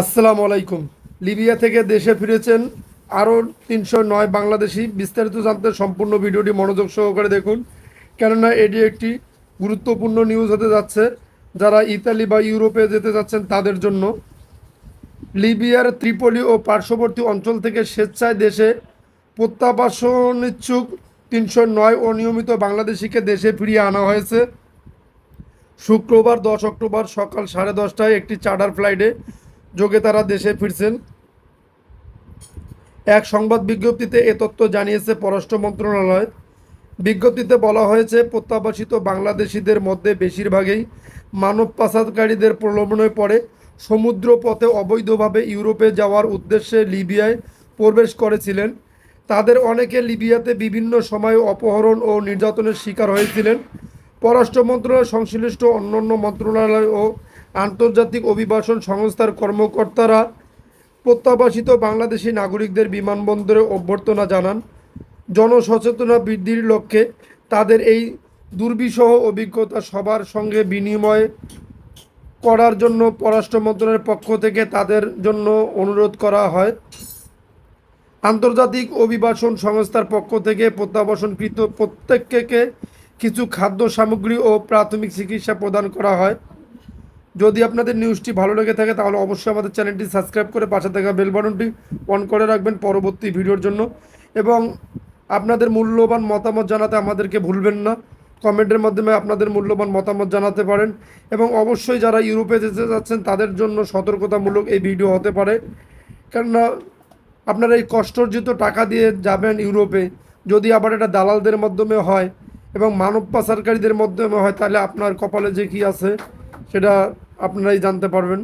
আসসালামু আলাইকুম। লিবিয়া থেকে দেশে ফিরেছেন আরও তিনশো নয় বাংলাদেশি। বিস্তারিত জানতে সম্পূর্ণ ভিডিওটি মনোযোগ সহকারে দেখুন। কেননা এটি একটি গুরুত্বপূর্ণ নিউজ হতে যাচ্ছে। যারা ইতালি বা ইউরোপে যেতে যাচ্ছেন তাদের জন্য। লিবিয়ার ত্রিপলি ও পার্শ্ববর্তী অঞ্চল থেকে স্বেচ্ছায় দেশে প্রত্যাবাসন ইচ্ছুক তিনশো নয় অনিয়মিত বাংলাদেশিকে দেশে ফিরিয়ে আনা হয়েছে। শুক্রবার দশ অক্টোবর সকাল সাড়ে দশটায় একটি চার্টার ফ্লাইটে যোগে তারা দেশে ফিরছেন। এক সংবাদ বিজ্ঞপ্তিতে এ তথ্য জানিয়েছে পররাষ্ট্র মন্ত্রণালয়। বিজ্ঞপ্তিতে বলা হয়েছে, প্রত্যাবাসিত বাংলাদেশিদের মধ্যে বেশিরভাগই মানব পাচারকারীদের প্রলোভনে পড়ে। সমুদ্র পথে অবৈধভাবে ইউরোপে যাওয়ার উদ্দেশ্যে লিবিয়ায় প্রবেশ করেছিলেন। তাদের অনেকে লিবিয়াতে বিভিন্ন সময়ে অপহরণ ও নির্যাতনের শিকার হয়েছিলেন। পররাষ্ট্র মন্ত্রণালয় সংশ্লিষ্ট অন্যান্য মন্ত্রণালয় ও আন্তর্জাতিক অভিবাসন সংস্থার কর্মকর্তারা প্রত্যাবাসিত বাংলাদেশি নাগরিকদের বিমানবন্দরে অভ্যর্থনা জানান। জনসচেতনা বৃদ্ধির লক্ষ্যে তাদের এই দুর্বিষহ অভিজ্ঞতা সবার সঙ্গে বিনিময় করার জন্য পররাষ্ট্র মন্ত্রণালয়ের পক্ষ থেকে তাদের জন্য অনুরোধ করা হয়। আন্তর্জাতিক অভিবাসন সংস্থার পক্ষ থেকে প্রত্যাবাসনকৃত প্রত্যেককে কিছু খাদ্য সামগ্রী ও প্রাথমিক চিকিৎসা প্রদান করা হয়। যদি আপনাদের নিউজটি ভালো লেগে থাকে, তাহলে অবশ্যই আমাদের চ্যানেলটি সাবস্ক্রাইব করে পাশে থাকা বেল বাটনটি অন করে রাখবেন পরবর্তী ভিডিওর জন্য। এবং আপনাদের মূল্যবান মতামত জানাতে আমাদেরকে ভুলবেন না। কমেন্টের মাধ্যমে আপনাদের মূল্যবান মতামত জানাতে পারেন। এবং অবশ্যই যারা ইউরোপে যেতে যাচ্ছেন, তাদের জন্য সতর্কতামূলক এই ভিডিও হতে পারে। কেননা, আপনারা এই কষ্টর্জিত টাকা দিয়ে যাবেন ইউরোপে যদি আবার এটা দালালদের মাধ্যমে হয় এবং মানব পাচারকারীদের মাধ্যমে হয়, তাহলে আপনার কপালে যে কী আছে, সেটা আপনারাই জানতে পারবেন।